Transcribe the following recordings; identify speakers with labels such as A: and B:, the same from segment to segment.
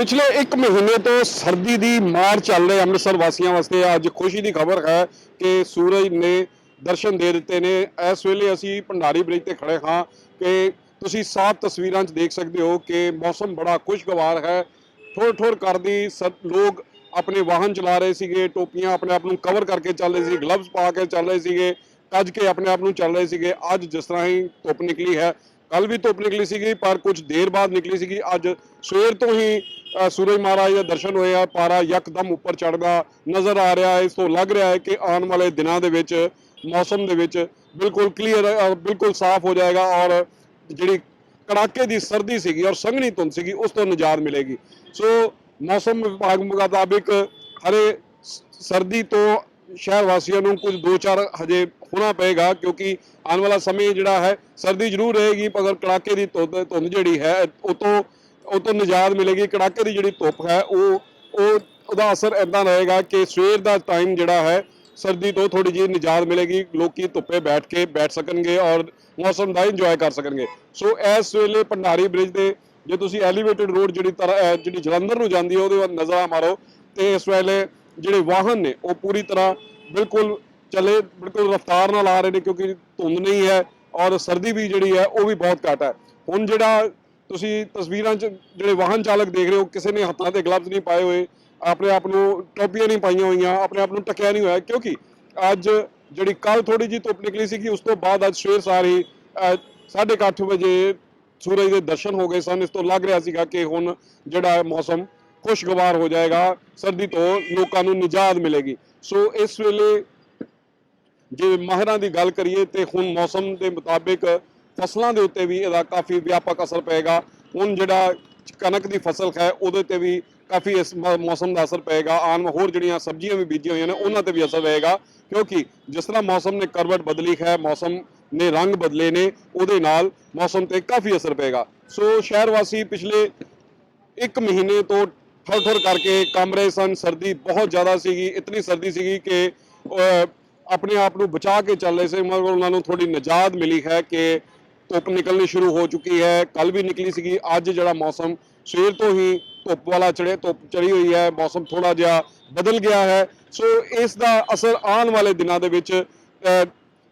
A: ਪਿਛਲੇ 1 ਮਹੀਨੇ ਤੋਂ ਸਰਦੀ ਦੀ ਮਾਰ ਚੱਲ ਰਹੀ ਅੰਮ੍ਰਿਤਸਰ ਵਾਸੀਆਂ ਵਾਸਤੇ ਅੱਜ ਖੁਸ਼ੀ ਦੀ ਖਬਰ ਹੈ ਕਿ ਸੂਰਜ ਨੇ ਦਰਸ਼ਨ ਦੇ ਦਿੱਤੇ ਨੇ। ਇਸ ਵੇਲੇ ਅਸੀਂ ਭੰਡਾਰੀ ਬ੍ਰਿਜ ਤੇ ਖੜੇ ਹਾਂ ਕਿ ਤੁਸੀਂ ਸਾਫ਼ ਤਸਵੀਰਾਂ 'ਚ ਦੇਖ ਸਕਦੇ ਹੋ ਕਿ ਮੌਸਮ ਬੜਾ ਖੁਸ਼ਗਵਾਰ ਹੈ। ਠੋਰ ਠੋਰ ਕਰਦੀ ਸਭ ਲੋਕ ਆਪਣੇ ਵਾਹਨ ਚਲਾ ਰਹੇ ਸੀਗੇ, ਟੋਪੀਆਂ ਆਪਣੇ ਆਪ ਨੂੰ ਕਵਰ ਕਰਕੇ ਚੱਲ ਰਹੇ ਸੀ ਗਲਵਜ਼ ਪਾ ਕੇ ਚੱਲ ਰਹੇ ਸੀਗੇ, ਕੱਜ ਕੇ ਆਪਣੇ ਆਪ ਨੂੰ ਚੱਲ ਰਹੇ ਸੀਗੇ। ਅੱਜ ਜਿਸ ਤਰ੍ਹਾਂ ਹੀ ਧੁੱਪ ਨਿਕਲੀ ਹੈ। ਕੱਲ ਵੀ ਧੁੱਪ ਨਿਕਲੀ ਸੀਗੀ, ਪਰ ਕੁਝ ਦੇਰ ਬਾਅਦ ਨਿਕਲੀ ਸੀਗੀ। ਅੱਜ ਸਵੇਰ ਤੋਂ ਹੀ ਸੂਰਜ ਮਹਾਰਾਜ ਦੇ ਦਰਸ਼ਨ ਹੋਏ ਆ, ਪਾਰਾ ਯਕਦਮ ਉੱਪਰ ਚੜਦਾ ਨਜ਼ਰ ਆ ਰਿਹਾ ਹੈ। ਇਸ ਤੋਂ ਲੱਗ ਰਿਹਾ ਹੈ ਕਿ ਆਉਣ ਵਾਲੇ ਦਿਨਾਂ ਦੇ ਵਿੱਚ, ਮੌਸਮ ਦੇ ਵਿੱਚ ਬਿਲਕੁਲ ਕਲੀਅਰ ਬਿਲਕੁਲ ਸਾਫ਼ ਹੋ ਜਾਏਗਾ ਔਰ ਜਿਹੜੀ ਕੜਾਕੇ ਦੀ ਸਰਦੀ ਸੀਗੀ ਔਰ ਸੰਘਣੀ ਧੁੰਦ ਸੀਗੀ, ਉਸ ਤੋਂ ਨਿਜਾਤ ਮਿਲੇਗੀ। ਸੋ ਮੌਸਮ ਵਿਭਾਗ ਮੁਤਾਬਿਕ ਹਰੇ ਸਰਦੀ ਤੋਂ ਸ਼ਹਿਰ ਵਾਸੀਆਂ ਨੂੰ ਕੁਝ ਦੋ ਚਾਰ ਹਜੇ ਹੋਣਾ ਪਏਗਾ ਕਿਉਂਕਿ ਆਉਣ ਵਾਲਾ ਸਮੇਂ ਜਿਹੜਾ ਹੈ, ਸਰਦੀ ਜ਼ਰੂਰ ਰਹੇਗੀ, ਪਰ ਕੜਾਕੇ ਦੀ ਧੁੰਦ ਧੁੰਦ ਜਿਹੜੀ ਹੈ, ਉਹ ਤੋਂ ਉਹ ਤੋਂ ਨਿਜਾਤ ਮਿਲੇਗੀ। ਕੜਾਕੇ ਦੀ ਜਿਹੜੀ ਧੁੱਪ ਹੈ, ਉਹ ਉਹ, ਉਹਦਾ ਅਸਰ ਇਦਾਂ ਰਹੇਗਾ ਕਿ ਸਵੇਰ ਦਾ ਟਾਈਮ ਜਿਹੜਾ ਹੈ, ਸਰਦੀ ਤੋਂ ਥੋੜੀ ਜਿਹੀ ਨਿਜਾਤ ਮਿਲੇਗੀ। ਲੋਕੀ ਧੁੱਪੇ ਬੈਠ ਕੇ ਬੈਠ ਸਕਣਗੇ ਔਰ ਮੌਸਮ ਦਾ ਇੰਜੋਏ ਕਰ ਸਕਣਗੇ। ਸੋ ਇਸ ਵੇਲੇ ਭੰਡਾਰੀ ਬ੍ਰਿਜ ਦੇ, ਜੇ ਤੁਸੀਂ ਐਲੀਵੇਟਡ ਰੋਡ ਜਿਹੜੀ ਤਰ੍ਹਾਂ ਜਿਹੜੀ ਜਲੰਧਰ ਨੂੰ ਜਾਂਦੀ ਹੈ, ਉਹਦੇ ਵੱਲ ਨਜ਼ਰਾਂ ਮਾਰੋ ਤੇ ਇਸ ਵੇਲੇ ਜਿਹੜੇ ਵਾਹਨ ਨੇ, ਉਹ ਪੂਰੀ ਤਰ੍ਹਾਂ ਬਿਲਕੁਲ ਚੱਲੇ, ਬਿਲਕੁਲ ਰਫ਼ਤਾਰ ਨਾਲ ਆ ਰਹੇ ਨੇ ਕਿਉਂਕਿ ਧੁੰਦ ਨਹੀਂ ਹੈ ਔਰ ਸਰਦੀ ਵੀ ਜਿਹੜੀ ਹੈ, ਉਹ ਵੀ ਬਹੁਤ ਘੱਟ ਹੈ। ਹੁਣ ਜਿਹੜਾ ਤੁਸੀਂ ਤਸਵੀਰਾਂ 'ਚ ਜਿਹੜੇ ਵਾਹਨ ਚਾਲਕ ਦੇਖ ਰਹੇ ਹੋ, ਕਿਸੇ ਨੇ ਹੱਥਾਂ ਤੇ ਗਲਵਜ਼ ਨਹੀਂ ਪਾਏ ਹੋਏ, ਆਪਣੇ ਆਪ ਨੂੰ ਟੋਪੀਆਂ ਨਹੀਂ ਪਾਈਆਂ ਹੋਈਆਂ, ਆਪਣੇ ਆਪ ਨੂੰ ਟਕਿਆ ਨਹੀਂ ਹੋਇਆ, ਕਿਉਂਕਿ ਅੱਜ ਜਿਹੜੀ ਕੱਲ ਥੋੜੀ ਜਿਹੀ ਧੁੱਪ ਨਿਕਲੀ ਸੀਗੀ, ਉਸ ਤੋਂ ਬਾਅਦ ਅੱਜ ਸਵੇਰ ਸਾਰ ਹੀ ਸਾਢੇ ਕੁ ਅੱਠ ਵਜੇ ਸੂਰਜ ਦੇ ਦਰਸ਼ਨ ਹੋ ਗਏ ਸਨ, ਇਸ ਤੋਂ ਲੱਗ ਰਿਹਾ ਸੀਗਾ ਕਿ ਹੁਣ ਜਿਹੜਾ ਮੌਸਮ ਖੁਸ਼ਗਵਾਰ ਹੋ ਜਾਏਗਾ, ਸਰਦੀ ਤੋਂ ਲੋਕਾਂ ਨੂੰ ਨਿਜਾਤ ਮਿਲੇਗੀ। ਸੋ ਇਸ ਵੇਲੇ ਜੇ ਮਾਹਿਰਾਂ ਦੀ ਗੱਲ ਕਰੀਏ ਤੇ ਹੁਣ ਮੌਸਮ ਦੇ ਮੁਤਾਬਿਕ ਫਸਲਾਂ ਦੇ ਉੱਤੇ ਵੀ ਇਹਦਾ ਕਾਫੀ ਵਿਆਪਕ ਅਸਰ ਪਏਗਾ। ਹੁਣ ਜਿਹੜਾ ਕਣਕ ਦੀ ਫਸਲ ਹੈ, ਉਹਦੇ ਤੇ ਵੀ ਕਾਫੀ ਇਸ ਮੌਸਮ ਦਾ ਅਸਰ ਪਏਗਾ। ਆਨ ਹੋਰ ਜਿਹੜੀਆਂ ਸਬਜ਼ੀਆਂ ਵੀ ਬੀਜੀਆਂ ਹੋਈਆਂ ਨੇ, ਉਹਨਾਂ ਤੇ ਵੀ ਅਸਰ ਪਏਗਾ। ਕਿਉਂਕਿ ਜਿਸ ਤਰ੍ਹਾਂ ਮੌਸਮ ਨੇ ਕਰਵਟ ਬਦਲੀ ਹੈ, ਮੌਸਮ ਨੇ ਰੰਗ ਬਦਲੇ ਨੇ, ਉਹਦੇ ਨਾਲ ਮੌਸਮ ਤੇ ਕਾਫੀ ਅਸਰ ਪਏਗਾ। ਸੋ ਸ਼ਹਿਰ ਵਾਸੀ ਪਿਛਲੇ ਇੱਕ ਮਹੀਨੇ ਤੋਂ ਠਰ ਠਰ ਕਰਕੇ ਕੰਮ ਰਹੇ ਸਨ। ਸਰਦੀ ਬਹੁਤ ਜ਼ਿਆਦਾ ਸੀਗੀ, ਇਤਨੀ ਸਰਦੀ ਸੀਗੀ ਕਿ ਆਪਣੇ ਆਪ ਨੂੰ ਬਚਾ ਕੇ ਚੱਲ ਰਹੇ ਸੀ, ਮਗਰ ਉਹਨਾਂ ਨੂੰ ਥੋੜੀ ਨਜਾਤ ਮਿਲੀ ਹੈ ਕਿ ਧੁੱਪ ਨਿਕਲਣੀ ਸ਼ੁਰੂ ਹੋ ਚੁੱਕੀ ਹੈ। ਕੱਲ ਵੀ ਨਿਕਲੀ ਸੀਗੀ, ਅੱਜ ਜਿਹੜਾ ਮੌਸਮ ਸਵੇਰ ਤੋਂ ਹੀ ਧੁੱਪ ਵਾਲਾ ਚੜੇ ਧੁੱਪ ਚੜੀ ਹੋਈ ਹੈ, ਮੌਸਮ ਥੋੜਾ ਜਿਹਾ ਬਦਲ ਗਿਆ ਹੈ। ਸੋ ਇਸ ਦਾ ਅਸਰ ਆਉਣ ਵਾਲੇ ਦਿਨਾਂ ਦੇ ਵਿੱਚ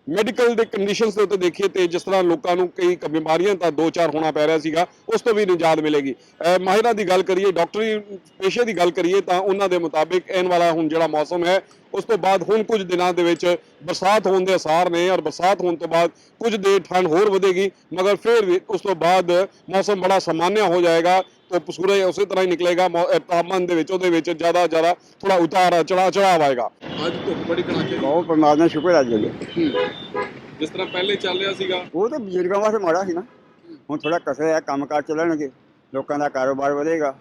A: ਮੈਡੀਕਲ ਦੇ ਕੰਡੀਸ਼ਨਸ ਦੇ ਉੱਤੇ ਦੇਖੀਏ ਤੇ ਜਿਸ ਤਰ੍ਹਾਂ ਲੋਕਾਂ ਨੂੰ ਕਈ ਬਿਮਾਰੀਆਂ ਤਾਂ ਦੋ ਚਾਰ ਹੋਣਾ ਪੈ ਰਿਹਾ ਸੀਗਾ, ਉਸ ਤੋਂ ਵੀ ਨਿਜਾਤ ਮਿਲੇਗੀ। ਮਾਹਿਰਾਂ ਦੀ ਗੱਲ ਕਰੀਏ, ਡਾਕਟਰੀ ਪੇਸ਼ੇ ਦੀ ਗੱਲ ਕਰੀਏ ਤਾਂ ਉਹਨਾਂ ਦੇ ਮੁਤਾਬਿਕ ਐਨ ਵਾਲਾ ਹੁਣ ਜਿਹੜਾ ਮੌਸਮ ਹੈ ਉਸ ਤੋਂ ਬਾਅਦ ਹੁਣ ਕੁਝ ਦਿਨਾਂ ਦੇ ਵਿੱਚ ਬਰਸਾਤ ਹੋਣ ਦੇ ਅਸਾਰ ਨੇ ਔਰ ਬਰਸਾਤ ਹੋਣ ਤੋਂ ਬਾਅਦ ਕੁਝ ਦੇਰ ਠੰਡ ਹੋਰ ਵਧੇਗੀ ਮਗਰ ਫਿਰ ਵੀ ਉਸ ਤੋਂ ਬਾਅਦ ਮੌਸਮ ਬੜਾ ਸਾਮਾਨਿਆ ਹੋ ਜਾਏਗਾ ਧੁੱਪ ਸੂਰਜ ਉਸੇ ਤਰ੍ਹਾਂ ਹੀ ਨਿਕਲੇਗਾ ਤਾਪਮਾਨ ਦੇ ਵਿੱਚ ਉਹਦੇ ਵਿੱਚ ਜ਼ਿਆਦਾ ਜ਼ਿਆਦਾ ਥੋੜਾ ਉਤਾਰ ਚੜਾ ਚੜਾਵ ਆਏਗਾ। ਅੱਜ ਧੁੱਪ ਬੜੀ ਕੜਾਕੇ
B: ਬਹੁਤ ਪਰਮਾਤਮਾ ਸ਼ੁਕਰ ਹੈ ਅੱਜ ਦੇ।
A: ਜਿਸ ਤਰ੍ਹਾਂ ਪਹਿਲੇ ਚੱਲ ਰਿਹਾ ਸੀਗਾ।
B: ਉਹ ਤਾਂ ਬਜ਼ੁਰਗਾਂ ਵਾਸਤੇ ਮਾੜਾ ਸੀ ਨਾ। ਹੁਣ ਥੋੜਾ ਕਸੇ ਆ ਕੰਮਕਾਰ ਚੱਲਣਗੇ ਲੋਕਾਂ ਦਾ ਕਾਰੋਬਾਰ ਵਧੇਗਾ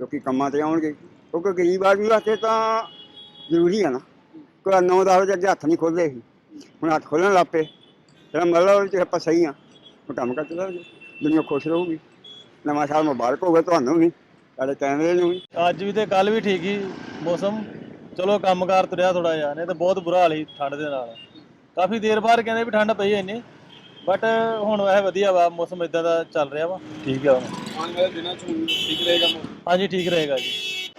B: ਲੋਕੀ ਕੰਮਾਂ ਤੇ ਆਉਣਗੇ ਕਿਉਂਕਿ ਗਰੀਬ ਆਦਮੀ ਵਾਸਤੇ ਤਾਂ ਜ਼ਰੂਰੀ ਹੈ ਨਾ। ਕੋਈ 9-10 ਵਜੇ ਅੱਗੇ ਹੱਥ ਨਹੀਂ ਖੋਲਦੇ ਸੀ। ਹੁਣ ਹੱਥ ਖੋਲਣ ਲੱਗ ਪਏ। ਤੇਰਾ ਮਤਲਬ ਕਿ ਆਪਾਂ ਸਹੀ ਆ ਉਹ ਕੰਮ ਕਰ ਚੱਲਾਂਗੇ। ਦੁਨੀਆ ਖੁਸ਼ ਰਹੂਗੀ। ਨਵਾਂ ਸਾਲ ਮੁਬਾਰਕ ਹੋਵੇ ਤੁਹਾਨੂੰ ਵੀ ਸਾਡੇ ਕੈਮਰੇ ਨੂੰ ਵੀ।
C: ਅੱਜ ਵੀ ਤੇ ਕੱਲ ਵੀ ਠੀਕ ਹੀ ਮੌਸਮ। ਚਲੋ ਕੰਮਕਾਰ ਤੁਰਿਆ ਥੋੜਾ ਜਿਹਾ ਨਹੀਂ ਤੇ ਬਹੁਤ ਬੁਰਾ ਹਾਲ ਸੀ ਠੰਡ ਦੇ ਨਾਲ। ਕਾਫੀ ਦੇਰ ਬਾਅਦ ਕਹਿੰਦੇ ਵੀ ਠੰਡ ਪਈ ਇੰਨੀ ਬਟ ਹੁਣ ਵੈਸੇ ਵਧੀਆ ਵਾ ਮੌਸਮ ਇਦਾਂ ਦਾ ਚੱਲ ਰਿਹਾ ਵਾ। ਠੀਕ ਆ ਹੁਣ।
A: ਆਉਣ ਵਾਲੇ ਦਿਨਾਂ 'ਚ ਠੀਕ ਰਹੇਗਾ
C: ਹਾਂਜੀ ਠੀਕ ਰਹੇਗਾ ਜੀ।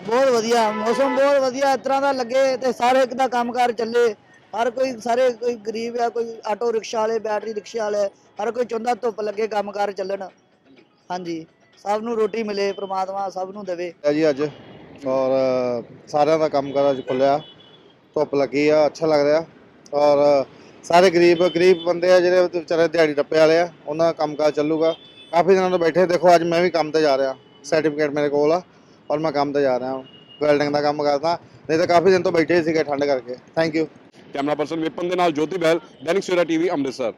D: ਬਹੁਤ ਵਧੀਆ, ਮੌਸਮ ਬਹੁਤ ਵਧੀਆ, ਇਸ ਤਰ੍ਹਾਂ ਦਾ ਲੱਗੇ ਤੇ ਸਾਰੇ ਇੱਕ ਦਾ ਕੰਮਕਾਰ ਚੱਲੇ। ਹਰ ਕੋਈ, ਸਾਰੇ ਕੋਈ ਗਰੀਬ ਆ, ਕੋਈ ਆਟੋ ਰਿਕਸ਼ਾ ਵਾਲੇ, ਬੈਟਰੀ ਰਿਕਸ਼ਾ ਵਾਲੇ, ਹਰ ਕੋਈ ਚਾਹੁੰਦਾ ਧੁੱਪ ਲੱਗੇ ਕੰਮਕਾਰ ਚੱਲਣ। ਹਾਂਜੀ, ਸਭ ਨੂੰ ਰੋਟੀ ਮਿਲੇ, ਪ੍ਰਮਾਤਮਾ ਸਭ ਨੂੰ ਦੇਵੇ।
E: ਜੀ ਅੱਜ, ਔਰ, ਸਾਰਿਆਂ ਦਾ ਕੰਮ ਕਾਰ ਅੱਜ ਖੁੱਲਿਆ ਧੁੱਪ ਲੱਗੀ ਆ, ਅੱਛਾ ਲੱਗ ਰਿਹਾ। ਔਰ, ਸਾਰੇ ਗਰੀਬ ਗਰੀਬ ਬੰਦੇ ਆ ਜਿਹੜੇ ਵਿਚਾਰੇ ਦਿਹਾੜੀ ਟੱਪੇ ਵਾਲੇ ਆ, ਉਹਨਾਂ ਦਾ ਕੰਮ ਕਾਰ ਚੱਲੂਗਾ। ਕਾਫੀ ਦਿਨਾਂ ਤੋਂ ਬੈਠੇ, ਦੇਖੋ ਅੱਜ ਮੈਂ ਵੀ ਕੰਮ ਤੇ ਜਾ ਰਿਹਾ। ਸਰਟੀਫਿਕੇਟ ਮੇਰੇ ਕੋਲ ਆ। ਔਰ ਮੈਂ ਕੰਮ ਤੇ ਜਾ ਰਿਹਾ ਵੈਲਡਿੰਗ ਦਾ ਕੰਮ ਕਰਦਾ। ਨਹੀਂ ਤਾਂ ਕਾਫੀ ਦਿਨ ਤੋਂ ਬੈਠੇ ਸੀਗੇ ਠੰਡ ਕਰਕੇ। Thank you
A: camera person Vipan ਦੇ ਨਾਲ ਜੋਤੀ ਬਹਿਲ ਦੈਨਿਕ ਸਵੇਰਾ ਟੀਵੀ ਅੰਮ੍ਰਿਤਸਰ।